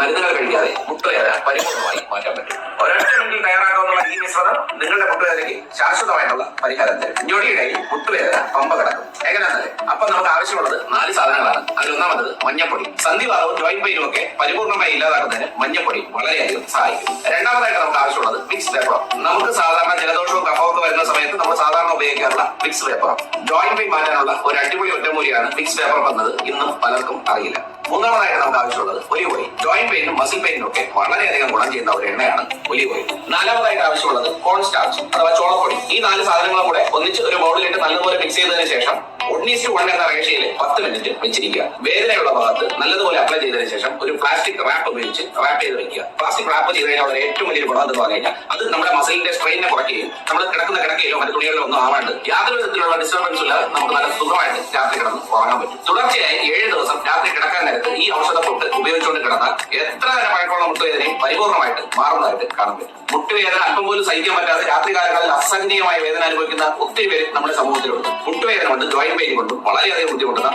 മരുന്നുകൾ കഴിക്കാതെ മുട്ടുവേദന പരിപൂർണമായി മാറ്റാൻ പറ്റും. ഒരൊറ്റ മിനിറ്റിൽ തയ്യാറാക്കാവുന്ന ഈ മിശ്രിതം നിങ്ങളുടെ മുട്ടുവേദനയ്ക്ക് ശാശ്വതമായിട്ടുള്ള പരിഹാരത്തിൽ ഞൊടിയിടയിൽ മുട്ടുവേദന പമ്പ കിടക്കും. എങ്ങനെയാണെന്നല്ലേ അപ്പൊ നമുക്ക് ആവശ്യമുള്ളത് നാല് സാധനങ്ങളാണ്. അതിൽ ഒന്നാമത് മഞ്ഞപ്പൊടി. സന്ധിവാദവും ജോയിന്റ് പെയിനും ഒക്കെ പരിപൂർണമായി ഇല്ലാതാക്കുന്നതിന് മഞ്ഞപ്പൊടി വളരെയധികം സഹായിക്കും. രണ്ടാമതായിട്ട് നമുക്ക് ആവശ്യമുള്ളത് മിക്സ് പേപ്പർ നമുക്ക് സാധാരണ ജലദോഷവും കഫവും ഒക്കെ വരുന്ന സമയത്ത് നമ്മൾ സാധാരണ ഉപയോഗിക്കാറുള്ള മിക്സ് പേപ്പർ ജോയിന്റ് പെയിൻ മാറ്റാനുള്ള ഒരു അടിപൊളി ഒറ്റമൂലിയാണ് മിക്സ് പേപ്പർ വന്നത് ഇന്നും പലർക്കും അറിയില്ല. മൂന്നാമതായിട്ട് നമുക്ക് ആവശ്യമുള്ളത് ഒലിവ് ജോയിന്റ് പെയിനും മസിൽ പെയിനും ഒക്കെ വളരെയധികം ഗുണം ചെയ്യുന്ന ഒരു എണ്ണയാണ് ഒലിവ് ഓയിൽ നാലാമതായിട്ട് ആവശ്യമുള്ളത് കോൺ സ്റ്റാർച്ച് അഥവാ ചോളപ്പൊടി. ഈ നാല് സാധനങ്ങളും കൂടെ ഒന്നിച്ച് ഒരു ബൗളിലിട്ട് നല്ലപോലെ മിക്സ് ചെയ്തതിനു ശേഷം ഒണ്ണീസ് വൺ എന്ന റേഷയിൽ പത്ത് മിനിറ്റ് വെച്ചിരിക്കുക. വേദനയുള്ള ഭാഗത്ത് നല്ലതുപോലെ അപ്ലൈ ചെയ്തതിനു ശേഷം ഒരു പ്ലാസ്റ്റിക് റാപ്പ് ഉപയോഗിച്ച് റാപ്പ് ചെയ്ത് വെക്കുക. പ്ലാസ്റ്റിക് റാപ്പ് ചെയ്ത് കഴിഞ്ഞാൽ ഏറ്റവും വലിയ ഗുണം എന്ന് പറഞ്ഞു കഴിഞ്ഞാൽ അത് നമ്മുടെ മസിലിന്റെ സ്ട്രെയിനെ കുറയ്ക്കുകയും നമ്മൾ കിടക്കുന്ന കിടക്കയിലോ മറ്റു തുണികളിലോ ഒന്നും ആവാണ്ട് യാതൊരു വിധത്തിലുള്ള ഡിസ്റ്റർബൻസ് ഇല്ലാതെ നമുക്ക് നല്ല സുഖമായിട്ട് രാത്രി കിടന്ന് ഉറങ്ങാൻ പറ്റും. ഈ ഔഷധ പൊട്ട് ഉപയോഗിച്ചുകൊണ്ട് കിടന്നാൽ എത്ര നേരം മഴക്കുള്ള മുട്ടുവേദനയും പരിപൂർണമായിട്ട് മാറുന്നതായിട്ട് കാണാൻ പറ്റും. മുട്ടുവേദന അല്പം പോലും സഹിക്കാൻ പറ്റാതെ രാത്രി കാലങ്ങളിൽ അസഹനീയമായ വേദന അനുഭവിക്കുന്ന ഒത്തിരി പേര് നമ്മുടെ സമൂഹത്തിലുണ്ട്. മുട്ടുവേദന കൊണ്ട് ജോയിന്റ് പെയിൻ കൊണ്ടും വളരെയധികം ബുദ്ധിമുട്ടുന്ന